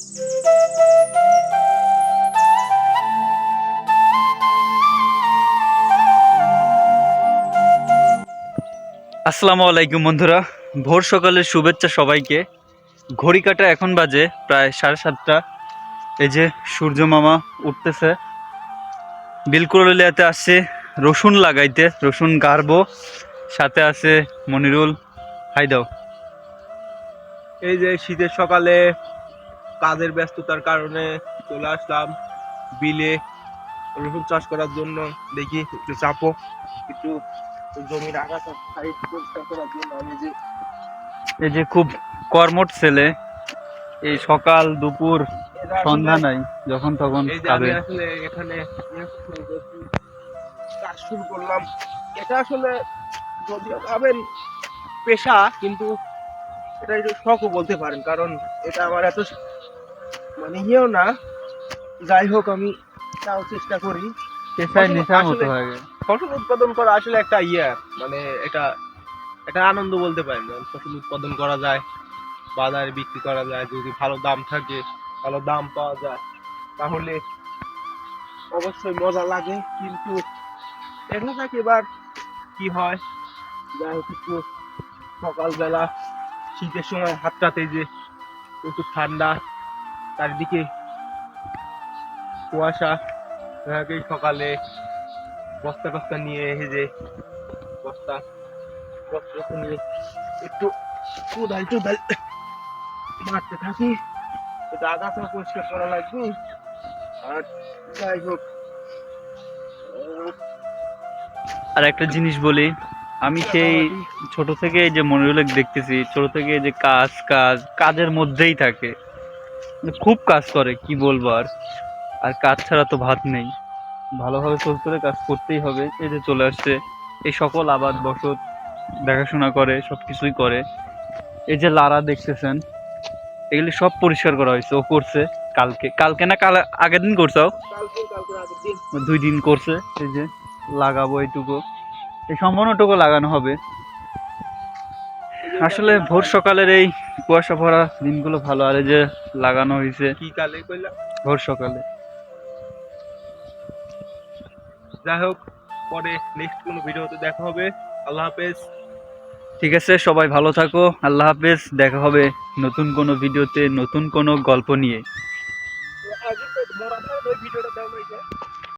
আসসালামু আলাইকুম বন্ধুরা। ভোর সকালের শুভেচ্ছা সবাইকে। ঘড়ি কাটা এখন বাজে প্রায় সাড়ে সাতটা। এই যে সূর্য মামা উঠতেছে। বিলকুলিয়াতে আসছে রসুন লাগাইতে, রসুন গাড়বো। সাথে আছে মনিরুল। হাই দাও। এই যে শীতের সকালে কাজের ব্যস্ততার কারণে চলে আসলাম বিলে রসুন চাষ করার জন্য। দেখি একটু চাপো। একটু জমির আগাছা সাইড পরিষ্কার করার জন্য আমি যে এই যে খুব কর্মট ছেলে এই সকাল দুপুর সন্ধ্যা নাই যখন তখন আমি আসলে এখানে কাজ শুরু করলাম। এটা আসলে যদিও ভাবেন পেশা কিন্তু এটা একটু শখও বলতে পারেন কারণ এটা আমার এত মানে ইয়েও না। যাই হোক আমি তাও চেষ্টা করি। ফসল উৎপাদন করা আসলে একটা ইয়ে মানে এটা এটা আনন্দ বলতে পারেন। ফসল উৎপাদন করা যায় বাজারে বিক্রি করা যায় যদি ভালো দাম থাকে ভালো দাম পাওয়া যায় তাহলে অবশ্যই মজা লাগে। কিন্তু দেখা যাক এবার কি হয়। যাই হোক একটু সকালবেলা শীতের সময় হাতটাতে যে প্রচুর ঠান্ডা চারিদিকে কুয়াশা দেখা সকালে বস্তা টস্তা নিয়ে এসে যে বস্তা বস্তা টস্তা নিয়ে একটু কোদাল টোদাল মারতে থাকি। এটা আগাছা পরিষ্কার করা লাগবে। আর যাই হোক। আর একটা জিনিস বলি আমি সেই ছোট থেকে যে মনিরুলেক দেখতেছি ছোট থেকে যে কাজ কাজ কাজের মধ্যেই থাকে। খুব কাজ করে কি বলব আর? আর কাজ ছাড়া তো ভাত নেই। ভালোভাবে চলতে হলে কাজ করতেই হবে। এই যে চলে আসছে এই সকল আবাদ বসত দেখাশোনা করে সব কিছুই করে। এই যে লারা দেখতেছেন এগুলি সব পরিষ্কার করা হয়েছে। ও করছে কালকে। কালকে না কাল আগের দিন করছ কালকে কালকে আগের দিন। দুই দিন করছে। এই যে লাগাবো এইটুকু। এই সম্পূর্ণটুকু লাগানো হবে। আসলে ভোর সকালের এই কুয়াশা ভরা দিনগুলো ভালো। আর এই যে লাগানো হয়েছে কি কালে কইলা? ভোর সকালে। যাই হোক পরে নেক্সট কোনো ভিডিওতে দেখা হবে। আল্লাহ হাফেজ। ঠিক আছে সবাই ভালো থাকো। আল্লাহ হাফেজ। দেখা হবে নতুন কোনো ভিডিওতে নতুন কোনো গল্প নিয়ে।